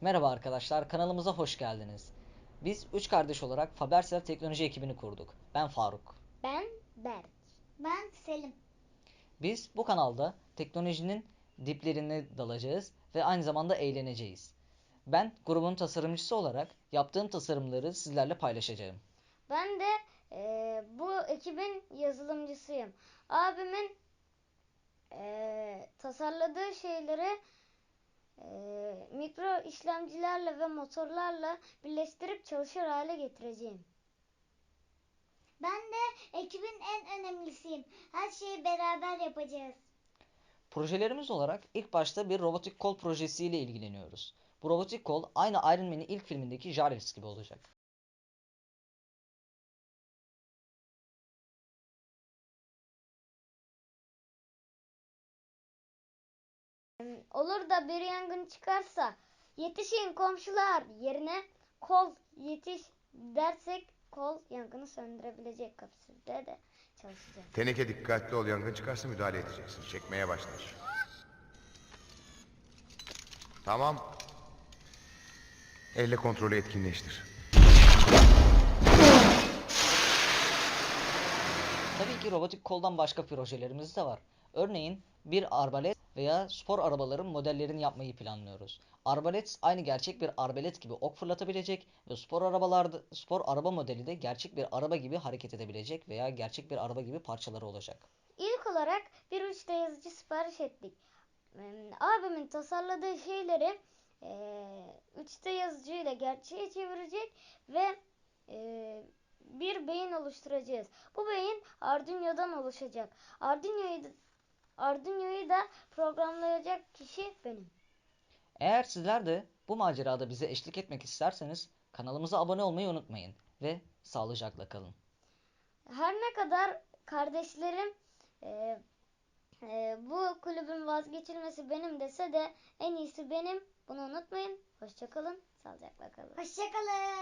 Merhaba arkadaşlar, kanalımıza hoş geldiniz. Biz üç kardeş olarak Fabersel Teknoloji ekibini kurduk. Ben Faruk. Ben Berk. Ben Selim. Biz bu kanalda teknolojinin diplerine dalacağız ve aynı zamanda eğleneceğiz. Ben grubun tasarımcısı olarak yaptığım tasarımları sizlerle paylaşacağım. Ben de eee, bu ekibin yazılımcısıyım. Abimin eee, tasarladığı şeyleri eee, mikro işlemcilerle ve motorlarla birleştirip çalışır hale getireceğim. Ben de ekibin en önemlisiyim. Her şeyi beraber yapacağız. Projelerimiz olarak ilk başta bir robotik kol projesiyle ilgileniyoruz. Bu robotik kol aynı Iron Man'in ilk filmindeki Jarvis gibi olacak. Olur da bir yangın çıkarsa yetişin komşular yerine kol yetiş dersek kol yangını söndürebilecek kapasitede de çalışacak. Teneke dikkatli ol yangın çıkarsa müdahale edeceksin. Çekmeye başlar. Tamam. Elle kontrolü etkinleştir. Tabii ki robotik koldan başka projelerimiz de var. Örneğin bir arbalet veya spor arabaların modellerini yapmayı planlıyoruz. Arbalet aynı gerçek bir arbalet gibi ok fırlatabilecek ve spor arabalarda spor araba modeli de gerçek bir araba gibi hareket edebilecek veya gerçek bir araba gibi parçaları olacak. İlk olarak bir 3D yazıcı sipariş ettik. Abimin tasarladığı şeyleri eee 3D yazıcıyla gerçeğe çevirecek ve eee, bir beyin oluşturacağız. Bu beyin Arduino'dan oluşacak. Arduino'yu Arduino'yu da programlayacak kişi benim. Eğer sizler de bu macerada bize eşlik etmek isterseniz kanalımıza abone olmayı unutmayın ve sağlıcakla kalın. Her ne kadar kardeşlerim eee, eee, bu kulübün vazgeçilmesi benim dese de en iyisi benim. Bunu unutmayın. Hoşçakalın. Sağlıcakla kalın. Hoşçakalın.